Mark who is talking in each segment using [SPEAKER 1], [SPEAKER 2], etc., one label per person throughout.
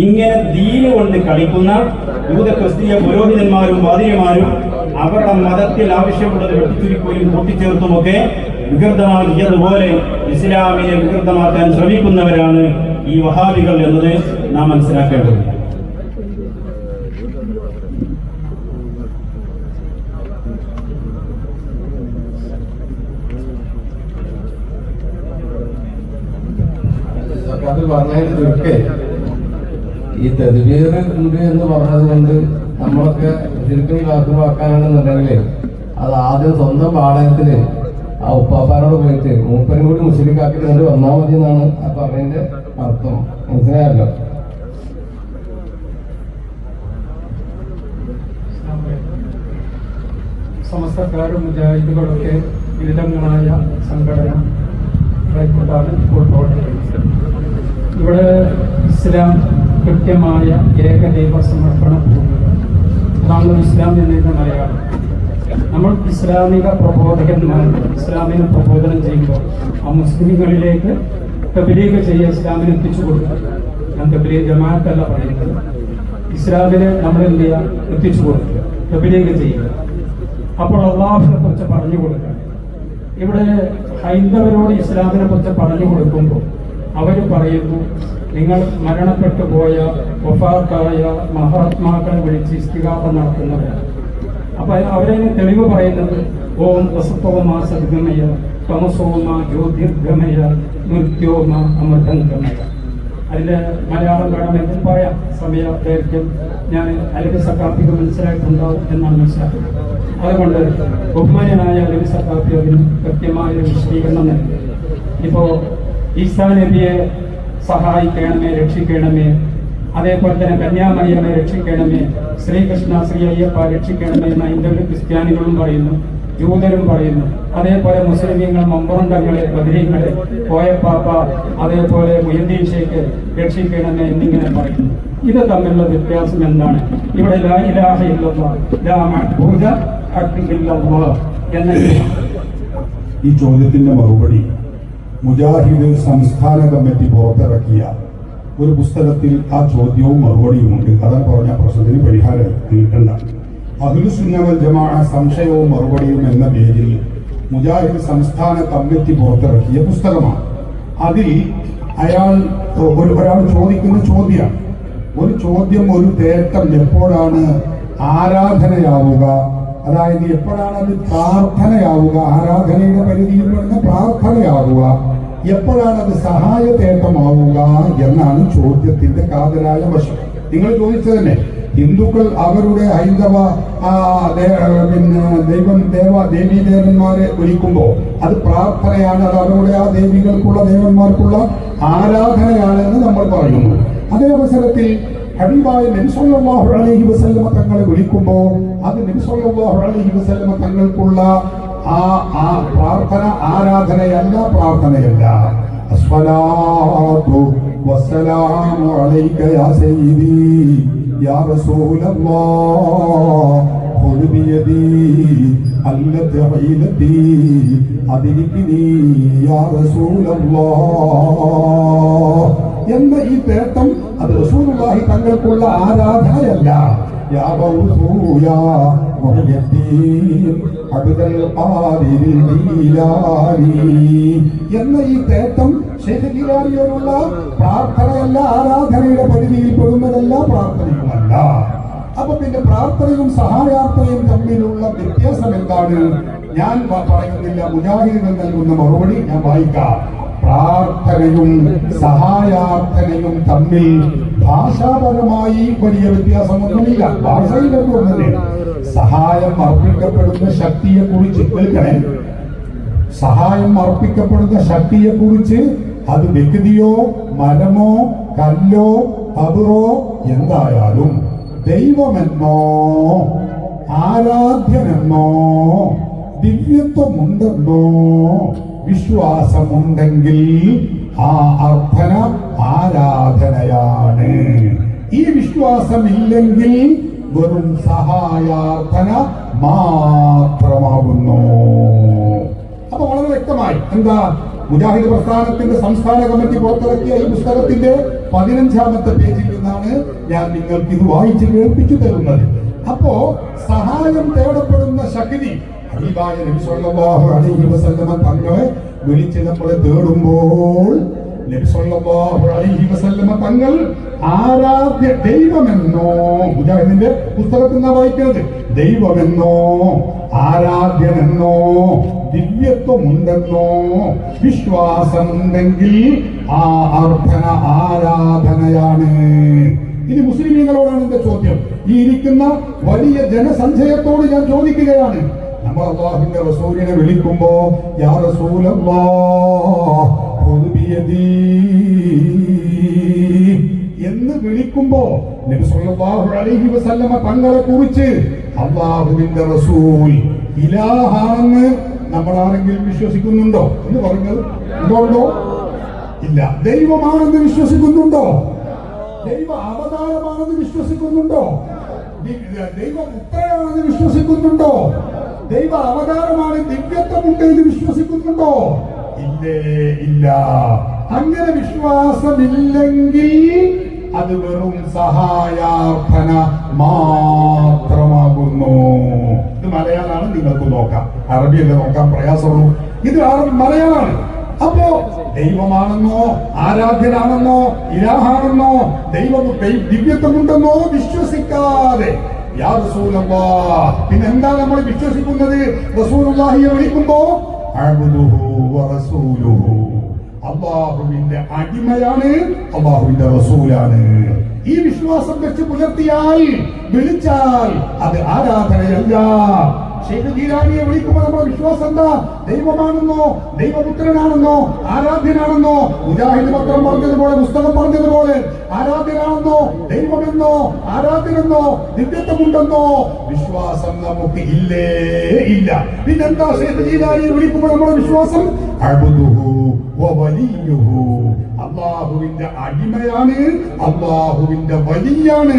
[SPEAKER 1] ഇങ്ങനെ ദീന കൊണ്ട് കളിക്കുന്ന യൂത ക്രിസ്തീയ പുരോഹിതന്മാരും വാദിയന്മാരും അവരുടെ മതത്തിൽ ആവശ്യമുള്ളത് വെട്ടിച്ചുരുക്കുകയും കൂട്ടിച്ചേർത്തുമൊക്കെ വികൃതമാക്കിയതുപോലെ ഇസ്ലാമിനെ വികൃതമാക്കാൻ ശ്രമിക്കുന്നവരാണ് ഈ വഹാബികൾ എന്നത് നാം മനസ്സിലാക്കേണ്ടത്.
[SPEAKER 2] അത് പറഞ്ഞതിന് ചുരുക്കെ ഈ തെരുവീർ ഉണ്ട് എന്ന് പറഞ്ഞത് കൊണ്ട് നമ്മളൊക്കെ ശരിക്കും കാത്തുവാക്കാനാണെന്നുണ്ടെങ്കിൽ അത് ആദ്യം സ്വന്തം പാളയത്തിൽ ആ ഉപ്പാപ്പാനോട് പോയിട്ട് മൂപ്പനും കൂടി മുസ്ലിം കാക്കിക്കൊണ്ട് വന്നാൽ മതി എന്നാണ് ആ പറഞ്ഞതിന്റെ അർത്ഥം. മനസ്സിലായല്ലോ?
[SPEAKER 3] സമസ്തക്കാരും മുജാഹിദുകളൊക്കെ വിവിധങ്ങളായ സംഘടന ആയിക്കൊണ്ടാണ് ഇപ്പോൾ ഇവിടെ ഇസ്ലാം കൃത്യമായ ഏകദൈവ സമർപ്പണം അതാണ് ഇസ്ലാം എന്നതിന്റെ മലയാളം. നമ്മൾ ഇസ്ലാമിക പ്രബോധകന്മാർ ഇസ്ലാമിനെ പ്രബോധനം ചെയ്യുമ്പോൾ ആ മുസ്ലിങ്ങളിലേക്ക് തബലീഗ് ചെയ്യുക ഇസ്ലാമിനെ എത്തിച്ചു കൊടുക്കുക. ഞാൻ തബലീഗ് ജമാഅത്തല്ല പറയുന്നത്. ഇസ്ലാമിനെ നമ്മൾ എന്ത് ചെയ്യുക? എത്തിച്ചു കൊടുക്കുക. തബലീഗ് ചെയ്യുക. അപ്പോൾ അള്ളാഹുവിനെ കുറിച്ച് പറഞ്ഞു കൊടുക്കുക. ഇവിടെ ഹൈന്ദവരോട് ഇസ്ലാമിനെ കുറിച്ച് പറഞ്ഞു കൊടുക്കുമ്പോൾ അവർ പറയുന്നു നിങ്ങൾ മരണപ്പെട്ടു പോയ വഫാത്തായ മഹാത്മാക്കളെ വിളിച്ച് ഇസ്തികാപ നടത്തുന്നവർ അപ്പൊ അവരെ തെളിവ് പറയുന്നത് ഓം വസത്വമാ സദ്ഗമയ തമസോമ ജ്യോതിർഗമയ മൃത്യോമ അമൃതംഗമയ. അതിന്റെ മലയാളം വേണമെങ്കിൽ പറയാം. സമയ ദൈർഘ്യം. ഞാൻ അലബി സക്കാപ്പിക്ക് മനസ്സിലായിട്ടുണ്ടാവും എന്നാണ് മനസ്സിലാക്കുന്നത്. അതുകൊണ്ട് ബഹുമാനായ അലബി സക്കാപ്പി അതിന് കൃത്യമായ വിശദീകരണം നൽകി. ഇപ്പോ ഈസാ നബിയെ സഹായിക്കണമേ രക്ഷിക്കണമേ. അതേപോലെ തന്നെ കന്യാമറിയമ്മെ രക്ഷിക്കണമേ. ശ്രീകൃഷ്ണ ശ്രീ അയ്യപ്പ രക്ഷിക്കണമേ എന്ന് ഹൈന്ദവ ക്രിസ്ത്യാനികളും പറയുന്നു ജൂതരും പറയുന്നു. അതേപോലെ മുസ്ലിമീങ്ങൾ മമ്പുറണ്ടങ്ങളെ ബദരീങ്ങളെ കോയപ്പാപ്പ അതേപോലെ മുയന്തീഷയ്ക്ക് രക്ഷിക്കണമേ എന്നിങ്ങനെ പറയുന്നു. ഇത് തമ്മിലുള്ള വ്യത്യാസം എന്താണ്? ഇവിടെ ലാ ഇലാഹ എന്ന
[SPEAKER 4] ഈ ചോദ്യത്തിന്റെ മറുപടി മുജാഹിദ് സംസ്ഥാന കമ്മിറ്റി പുറത്തിറക്കിയ ഒരു പുസ്തകത്തിൽ ആ ചോദ്യവും മറുപടിയും ഉണ്ട് അതാണ് പറഞ്ഞ പ്രശ്നത്തിന് പരിഹാരം കിട്ടണ്ട. അഖിലുസുന്നവൽ ജമാഅ സംശയവും മറുപടിയും എന്ന പേരിൽ മുജാഹിദ് സംസ്ഥാന കമ്മിറ്റി പുറത്തിറക്കിയ പുസ്തകമാണ്. അതിൽ അയാൾ ഒരു ഒരാൾ ചോദിക്കുന്ന ചോദ്യമാണ്. ഒരു ചോദ്യം ഒരു തേട്ടം എപ്പോഴാണ് ആരാധനയാവുക? അതായത് എപ്പോഴാണ് അത് പ്രാർത്ഥനയാവുക ആരാധനയുടെ പരിധിയിൽ വരുന്ന പ്രാർത്ഥനയാവുക എപ്പോഴാണ് അത് സഹായ തേട്ടമാവുക എന്നാണ് ചോദ്യത്തിന്റെ കാതലായ വശം. നിങ്ങൾ ചോദിച്ചത് തന്നെ ഹിന്ദുക്കൾ അവരുടെ ഹൈന്ദവ പിന്നെ ദൈവം ദേവ ദേവീ ദേവന്മാരെ വിളിക്കുമ്പോൾ അത് പ്രാർത്ഥനയാണ് അത് അവരുടെ ആ ദേവികൾക്കുള്ള ദേവന്മാർക്കുള്ള ആരാധനയാണെന്ന് നമ്മൾ പറയുന്നു. അതേ അവസരത്തിൽ ഹബീബായ നബിസ്വല്ലാഹു അലൈഹി വസല്ലമ തങ്ങളെ വിളിക്കുമ്പോൾ അത് നബിസ്വല്ലാഹു അലൈഹി വസല്ലമ തങ്ങൾക്കുള്ള ആ ആ പ്രാർത്ഥന ആരാധനയല്ല പ്രാർത്ഥനയല്ല. വസ്സലാമു അലൈക യാ സയ്യിദി യാ റസൂലല്ലാഹ് യാ റസൂലല്ലാഹ് എന്ന ഈ തേട്ടം അത് റസൂലുള്ളാഹി തങ്ങൾക്കുള്ള ആരാധനയല്ല. ഗൗസൂ യാ മുഹയ്യദ്ദീൻ അബ്ദുൽ ഖാദിർ ജീലാനി എന്ന ഈ തേട്ടം ശൈഖ് ജീലാനിയോടുള്ള പ്രാർത്ഥനയല്ല ആരാധനയുടെ പരിധിയിൽ പെടുന്നതല്ല പ്രാർത്ഥനയുമല്ല. അപ്പൊ പിന്നെ പ്രാർത്ഥനയും സഹായാർത്ഥനയും തമ്മിലുള്ള വ്യത്യാസം എന്താണ് ഞാൻ പറയുന്നില്ല മുജാഹിദുകൾ നൽകുന്ന മറുപടി ഞാൻ വായിക്കാം. പ്രാർത്ഥനയും സഹായാർത്ഥനയും തമ്മിൽ ഭാഷാപരമായി വലിയ വ്യത്യാസമൊന്നുമില്ല. ഭാഷയിൽ ഒന്നില്ല സഹായം അർപ്പിക്കപ്പെടുന്ന ശക്തിയെ കുറിച്ച് കേൾക്കണേ. സഹായം അർപ്പിക്കപ്പെടുന്ന ശക്തിയെ കുറിച്ച് അത് വ്യക്തിയോ മരമോ കല്ലോ കബറോ എന്തായാലും ദൈവമെന്നോ ആരാധ്യനെന്നോ ദിവ്യത്വമുണ്ടെന്നോ വിശ്വാസമുണ്ടെങ്കിൽ ആ അർത്ഥന ആരാധനയാണ്. ഈ വിശ്വാസം ഇല്ലെങ്കിൽ വെറും സഹായാർത്ഥന മാത്രമാകുന്നു. അപ്പൊ വളരെ വ്യക്തമായി എന്താ? മുജാഹിദ് പ്രസ്ഥാനത്തിന്റെ സംസ്ഥാന കമ്മിറ്റി പുറത്തിറക്കിയ ഈ പുസ്തകത്തിന്റെ പതിനഞ്ചാമത്തെ പേജിൽ നിന്നാണ് ഞാൻ നിങ്ങൾക്ക് ഇത് വായിച്ച് കേൾപ്പിച്ചു തരുന്നത്. അപ്പോ സഹായം തേടപ്പെടുന്ന ശക്തി ഹബീബായ നബി സല്ലല്ലാഹു അലൈഹി വസല്ലമ തങ്ങളെ വിളിച്ച് നമ്മൾ തേടുമ്പോൾ നബി സല്ലല്ലാഹു അലൈഹി വസല്ലമ തങ്ങൾ ആരാധ്യ ദൈവമെന്നോ മുജാഹിദിന്റെ പുസ്തകത്തിൽ നിന്നാ വായിക്കുന്നത്. ദൈവമെന്നോ ആരാധ്യനെന്നോ ദിവ്യത്വമുണ്ടെന്നോ വിശ്വാസമുണ്ടെങ്കിൽ ആ അർത്ഥന ആരാധനയാണ്. ഇനി മുസ്ലിമീങ്ങളോടാണ് എന്റെ ചോദ്യം. ഈ ഇരിക്കുന്ന വലിയ ജനസഞ്ചയത്തോട് ഞാൻ ചോദിക്കുകയാണ്. നമ്മൾ അള്ളാഹുവിന്റെ റസൂലിനെ വിളിക്കുമ്പോ യാ റസൂലല്ലാ എന്ന് വിളിക്കുമ്പോ നബി സല്ലല്ലാഹു അലൈഹി വസല്ലമ തങ്ങളെ കുറിച്ച് അള്ളാഹുവിന്റെ റസൂൽ ഇലാഹാണെന്ന് നമ്മൾ ആരെങ്കിലും വിശ്വസിക്കുന്നുണ്ടോ? എന്ന് പറഞ്ഞത് ഉണ്ടോ ഇല്ല. ദൈവമാണെന്ന് വിശ്വസിക്കുന്നുണ്ടോ? ദൈവ അവതാരമാണെന്ന് വിശ്വസിക്കുന്നുണ്ടോ? ദൈവം ഉത്തരമാണെന്ന് വിശ്വസിക്കുന്നുണ്ടോ? ദൈവ അവതാരമാണ് ദിവ്യത്വമുണ്ട് എന്ന് വിശ്വസിക്കുന്നുണ്ടോ? ഇല്ലേ ഇല്ല. അങ്ങനെ വിശ്വാസമില്ലെങ്കിൽ അത് വെറും സഹായാർത്ഥന മാത്രമാകുന്നു. ഇത് മലയാളമാണ് നിങ്ങൾക്ക് നോക്കാം. അറബിയൊക്കെ നോക്കാൻ പ്രയാസമുള്ളൂ. ഇത് മലയാളമാണ്. അപ്പോ ദൈവമാണെന്നോ ആരാധ്യനാണെന്നോ ഇലാഹാണെന്നോ ദൈവം ദിവ്യത്വമുണ്ടെന്നോ വിശ്വസിക്കാതെ പിന്നെ എന്താ നമ്മൾ വിശ്വസിക്കുന്നത്? വിളിക്കുമ്പോ അള്ളാഹുവിന്റെ അടിമയാണ് അള്ളാഹുവിന്റെ റസൂലാണ്. ഈ വിശ്വാസം വെച്ച് പുലർത്തിയാൽ വിളിച്ചാൽ അത് ആരാധനയല്ല. ജീലാനിയെ വിളിക്കുമ്പോൾ നമ്മുടെ വിശ്വാസം എന്താ? ദൈവമാണെന്നോ ദൈവപുത്രനാണെന്നോ ആരാധ്യനാണെന്നോ? മുജാഹിദ് പത്രം പറഞ്ഞതുപോലെ പുസ്തകം പറഞ്ഞതുപോലെ. ആരാധ്യനാണെന്നോ ദൈവമെന്നോ ആരാധ്യനെന്നോ നിത്യത്വമുണ്ടെന്നോ? വിശ്വാസം നമുക്ക് ഇല്ലേ? ഇല്ല. പിന്നെന്താ ജീലാനിയെ വിളിക്കുമ്പോൾ നമ്മുടെ വിശ്വാസം? അള്ളാഹുവിന്റെ അടിമയാണ് അള്ളാഹുവിന്റെ വലിയാണ്.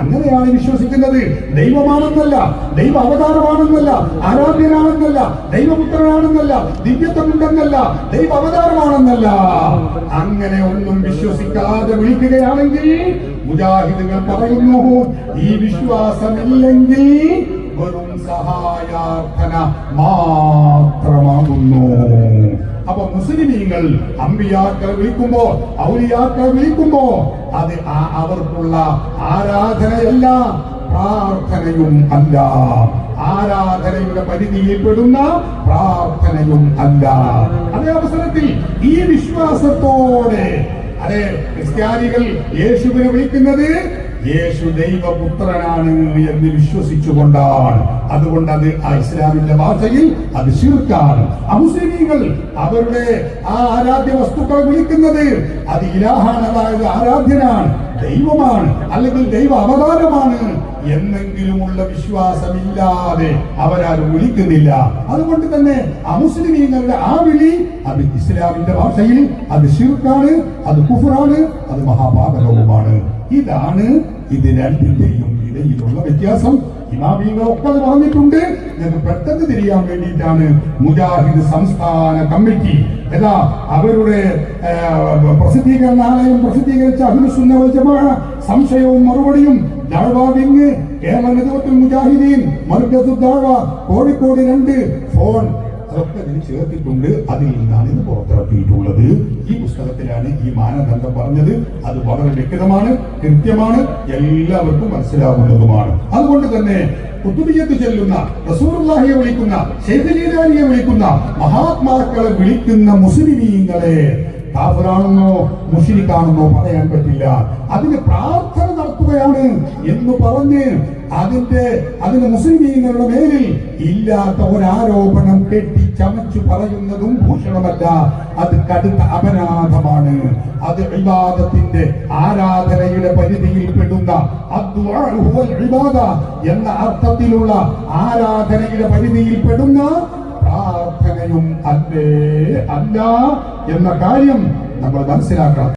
[SPEAKER 4] അങ്ങനെയാണ് വിശ്വസിക്കുന്നത്. ദൈവമാണെന്നല്ല ദൈവ അവതാരമാണെന്നല്ല ആരാധ്യനാണെന്നല്ല ദൈവപുത്രനാണെന്നല്ല ദിവ്യത്വമുണ്ടെന്നല്ല ദൈവ അവതാരമാണെന്നല്ല. അങ്ങനെ ഒന്നും വിശ്വസിക്കാതെ വിളിക്കുകയാണെങ്കിൽ മുജാഹിദുകൾ പറയുന്നു ഈ വിശ്വാസമില്ലെങ്കിൽ വെറും സഹായാർത്ഥന മാത്രമാകുന്നു. അപ്പൊ മുസ്ലിമീങ്ങൾ അമ്പിയാക്കളെ വിളിക്കുമ്പോ ഔലിയാക്കളെ വിളിക്കുമ്പോ അത് അവർക്കുള്ള ആരാധനയല്ല പ്രാർത്ഥനയും അല്ല. ആരാധനയുടെ പരിധിയിൽപ്പെടുന്ന പ്രാർത്ഥനയും അല്ല. അതേ അവസരത്തിൽ ഈ വിശ്വാസത്തോടെ അതെ ക്രിസ്ത്യാനികൾ യേശുവിനെ വിളിക്കുന്നത് യേശു ദൈവപുത്രനാണ് എന്ന് വിശ്വസിച്ചുകൊണ്ടാണ്. അതുകൊണ്ട് അത് ഇസ്ലാമിന്റെ ഭാഷയിൽ അത് ശീർക്കാണ്. അമുസ്ലിമീകൾ അവരുടെ ആ ആരാധ്യ വസ്തുക്കൾ വിളിക്കുന്നത് അത് ഇലാഹാണ് അതായത് ആരാധ്യനാണ് ദൈവമാണ് അല്ലെങ്കിൽ ദൈവ അവതാരമാണ് എന്നെങ്കിലുമുള്ള വിശ്വാസമില്ലാതെ അവരാരും വിളിക്കുന്നില്ല. അതുകൊണ്ട് തന്നെ അമുസ്ലിമീങ്ങളുടെ ആ വിളി അത് ഇസ്ലാമിന്റെ ഭാഷയിൽ അത് ഷിർക്കാണ് അത് കുഫറാണ് അത് മഹാപാതകവുമാണ് ഇതാണ് ഇത് രണ്ടിന്റെയും ഇടയിലുള്ള വ്യത്യാസം. ഇമാമീങ്ങൾ ഒപ്പത് പറഞ്ഞിട്ടുണ്ട്. എന്ന് പെട്ടെന്ന് തിരിയാൻ വേണ്ടിയിട്ടാണ് മുജാഹിദ് സംസ്ഥാന കമ്മിറ്റി. എല്ലാ അവരുടെ പ്രസിദ്ധീകരണാലയം പ്രസിദ്ധീകരിച്ച അഹ്ലുസുന്ന സംശയവും മറുപടിയും ദഅവ വിങ് കേരള നേതൃത്വത്തിൽ മുജാഹിദീൻ മർക്കസു ദഅവ കോഴിക്കോട് രണ്ട് ഫോൺ അതൊക്കെ ഇതിന് ചേർത്തിട്ടുണ്ട്. അതിൽ നിന്നാണ് ഇന്ന് പുറത്തിറക്കിയിട്ടുള്ളത്. ഈ പുസ്തകത്തിലാണ് ഈ മാനദണ്ഡം പറഞ്ഞത്. അത് വളരെ വ്യക്തമാണ് കൃത്യമാണ് എല്ലാവർക്കും മനസ്സിലാവുന്നതുമാണ്. അതുകൊണ്ട് തന്നെ കുത്തുബിയത്ത് ചെല്ലുന്ന റസൂർലാഹിയെ വിളിക്കുന്ന ശൈഖ് ജീലാനിയെ വിളിക്കുന്ന മഹാത്മാക്കളെ വിളിക്കുന്ന മുസ്ലിമീങ്ങളെ ണെന്നോ മുഷിരിക്കാണെന്നോ പറയാൻ പറ്റില്ല. അതിന് പ്രാർത്ഥന നടത്തുകയാണ് എന്ന് പറഞ്ഞ് അതിന്റെ അതിന് മുസ്ലിമീങ്ങളുടെ മേലിൽ ഇല്ലാത്ത ഒരാരോപണം കെട്ടി ചമച്ചു പറയുന്നതും ഭൂഷണമല്ല. അത് കടുത്ത അപരാധമാണ്. അത് വിവാദത്തിന്റെ ആരാധനയുടെ പരിധിയിൽ പെടുന്ന എന്ന അർത്ഥത്തിലുള്ള ആരാധനയുടെ പരിധിയിൽ പെടുന്ന പ്രാർത്ഥനയും അല്ലേ അല്ല എന്ന കാര്യം നമ്മൾ മനസ്സിലാക്കണം.